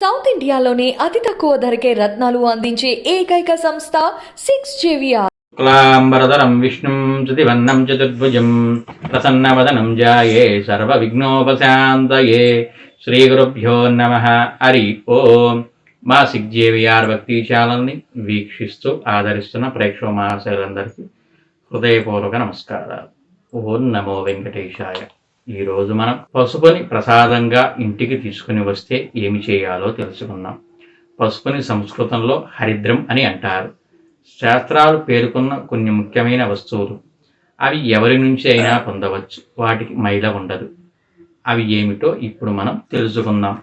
South ఇండియాలోనే అతి తక్కువ ధరకే రత్నాలు అందించే ఏకైక సంస్థ సిక్స్ జేవిఆర్. శుక్లాంబరధరం విష్ణుం శృతివన్నం చతుర్భుజం ప్రసన్నవదనం జాయే సర్వ విఘ్నోపశాంతయే శ్రీ గురుభ్యో నమ. హరి ఓం. మా సిగ్జేవిఆర్ భక్తి ఛానల్ని వీక్షిస్తూ ఆదరిస్తున్న ప్రేక్షక మహాశయులందరికీ హృదయపూర్వక నమస్కారాలు. ఓం నమో వెంకటేశాయ. ఈరోజు మనం పసుపుని ప్రసాదంగా ఇంటికి తీసుకుని వస్తే ఏమి చేయాలో తెలుసుకుందాం. పసుపుని సంస్కృతంలో హరిద్రం అని అంటారు. శాస్త్రాలు పేర్కొన్న కొన్ని ముఖ్యమైన వస్తువులు. అవి ఎవరి నుంచి అయినా పొందవచ్చు. వాటికి మైల ఉండదు. అవి ఏమిటో ఇప్పుడు మనం తెలుసుకుందాం.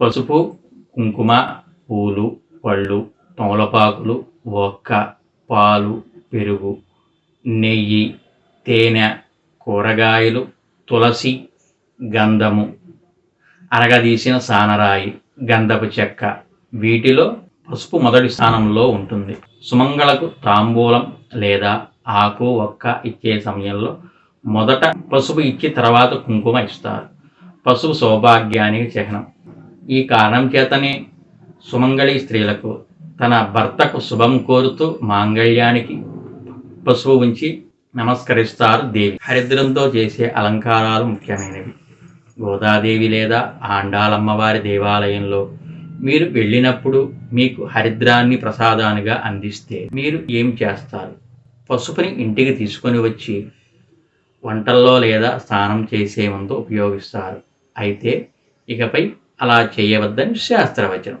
పసుపు కుంకుమ పూలు పళ్ళు తమలపాకులు ఒక్క పాలు పెరుగు నెయ్యి తేనె కూరగాయలు తులసి గంధము అరగదీసిన సానరాయి గంధపు చెక్క వీటిలో పసుపు మొదటి స్థానంలో ఉంటుంది. సుమంగళకు తాంబూలం లేదా ఆకు ఒక్క ఇచ్చే సమయంలో మొదట పసుపు ఇచ్చి తర్వాత కుంకుమ ఇస్తారు. పసుపు సౌభాగ్యానికి చిహ్నం. ఈ కారణం చేతనే సుమంగళి స్త్రీలకు తన భర్తకు శుభం కోరుతూ మాంగళ్యానికి పసుపు ఉంచి నమస్కరిస్తారు దేవి. హరిద్రంతో చేసే అలంకారాలు ముఖ్యమైనవి. గోదాదేవి లేదా ఆండాలమ్మవారి దేవాలయంలో మీరు వెళ్ళినప్పుడు మీకు హరిద్రాన్ని ప్రసాదానిగా అందిస్తే మీరు ఏం చేస్తారు? పసుపుని ఇంటికి తీసుకొని వచ్చి వంటల్లో లేదా స్నానం చేసే ముందు ఉపయోగిస్తారు. అయితే ఇకపై అలా చేయవద్దని శాస్త్రవచనం.